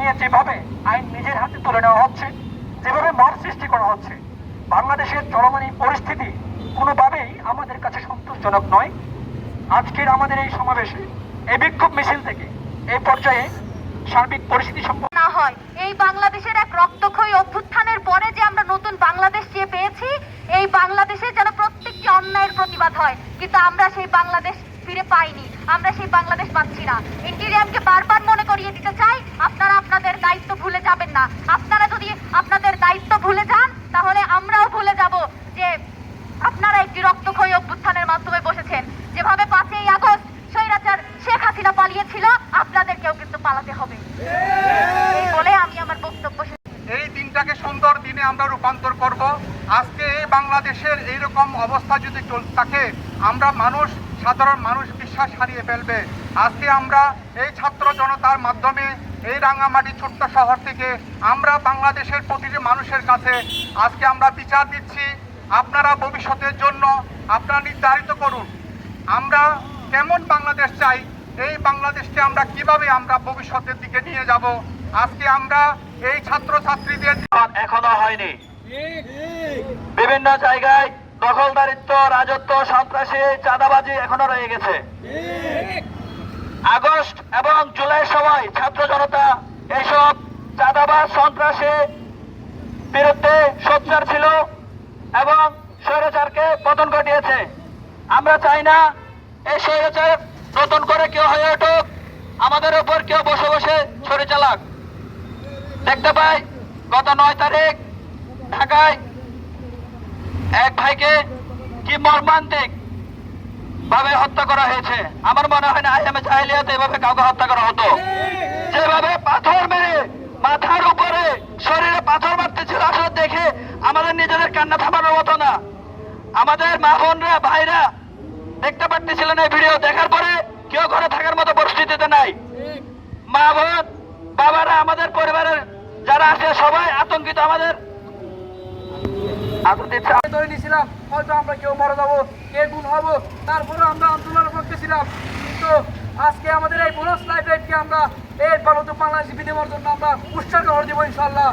যেভাবে আইন নিজের হাতে তুলে নেওয়া হচ্ছে, যেভাবে মার সৃষ্টি করা হচ্ছে, বাংলাদেশের চলমান এই পরিস্থিতি কোনোভাবেই আমাদের কাছে সন্তোষজনক নয়। আজকের আমাদের এই সমাবেশে এই বিক্ষোভ মিছিল থেকে এই পর্যায়ে সার্বিক পরিস্থিতি সম্পর্কে না হয়। এই বাংলাদেশের এক রক্তক্ষয়ী অভ্যুত্থানের পরে যে আমরা নতুন বাংলাদেশ যে পেয়েছি, এই বাংলাদেশে যেন প্রত্যেকটি অন্যায়ের প্রতিবাদ হয়, কিন্তু আমরা সেই বাংলাদেশ ফিরে পাইনি। আমরা সেই বাংলাদেশ পাচ্ছি না। ইন্টিরিয়ামকে বারবার মনে করিয়ে দিতে চাই, আপনারা আপনাদের দায়িত্ব ভুলে যাবেন না। আপনারা যদি আপনাদের দায়িত্ব ভুলে যান, তাহলে আমরাও ভুলে যাব যে আপনারা একটি রক্তক্ষয়ী অভ্যুত্থানের মাধ্যমে বসেছেন। যেভাবে পাঁচই আগস্ট স্বৈরাচার শেখ হাসিনা পালিয়েছিল, আপনাদেরকেও কিন্তু পালাতে হবে। এই বলে আমি আমার বক্তব্য এই দিনটাকে সুন্দর দিনে আমরা রূপান্তর করব। আজকে এই বাংলাদেশের এইরকম অবস্থা যদি চলতে থাকে, আমরা মানুষ সাধারণ মানুষ বিশ্বাস হারিয়ে ফেলবে। আজকে আমরা এই ছাত্র জনতার মাধ্যমে এই রাঙামাটি ছোট্ট শহর থেকে আমরা বাংলাদেশের প্রতিটি মানুষের কাছে আজকে আমরা বিচার দিচ্ছি। আপনারা ভবিষ্যতের জন্য আপনারা নির্ধারিত করুন। আমরা কেমন বাংলাদেশ চাই এই বাংলাদেশকে আমরা কীভাবে আমরা ভবিষ্যতের দিকে নিয়ে যাব? আজকে আমরা এই ছাত্র ছাত্রীদের এখনও হয়নি। বিভিন্ন জায়গায় দখলদারিত্ব, রাজত্ব, সন্ত্রাসী, চাঁদাবাজি এখনও রয়ে গেছে। আগস্ট এবং জুলাই সময় ছাত্র জনতা এইসব চাঁদাবাজ, সন্ত্রাসী বিরুদ্ধে সোচ্চার ছিল এবং স্বৈরাচারকে পতন ঘটিয়েছে। আমরা চাই না এই স্বৈরাচার নতুন করে কেউ হয়ে উঠুক, আমাদের উপর কেউ বসে বসে ছড়ে চালাক। দেখতে পাই, গত নয় তারিখ ঢাকায় এক ভাইকে কি মর্মান্তিক ভাবে হত্যা করা হয়েছে? আমার মনে হয় না আইএমএ জাহিলিয়াতে, এভাবে কাউকে হত্যা করা হতো। যেভাবে পাথর মেরে মাথার উপরে শরীরে পাথর মারতেছিল, আসলে দেখে আমাদের নিজেদের কান্না থামানোর মতো না। আমাদের মা বোনরা, ভাইরা দেখতে পারতেছিলেন এই ভিডিও, দেখার পরে কেউ ঘরে থাকার মতো পরিস্থিতিতে নাই। মা বোন, বাবারা, আমাদের পরিবারের যারা আছে, সবাই আতঙ্কিত, আমাদের ধরে হয়তো আমরা কেউ মারা যাব, কে গুণ হব তারপরে আমরা আন্দোলন করতেছিলাম। কিন্তু আজকে আমাদের এই বোনাস লাইফ লাইফকে আমরা এই বাংলাদেশ বিনিময়ের জন্য আমরা উৎসর্গ করে দেবো ইনশাল্লাহ।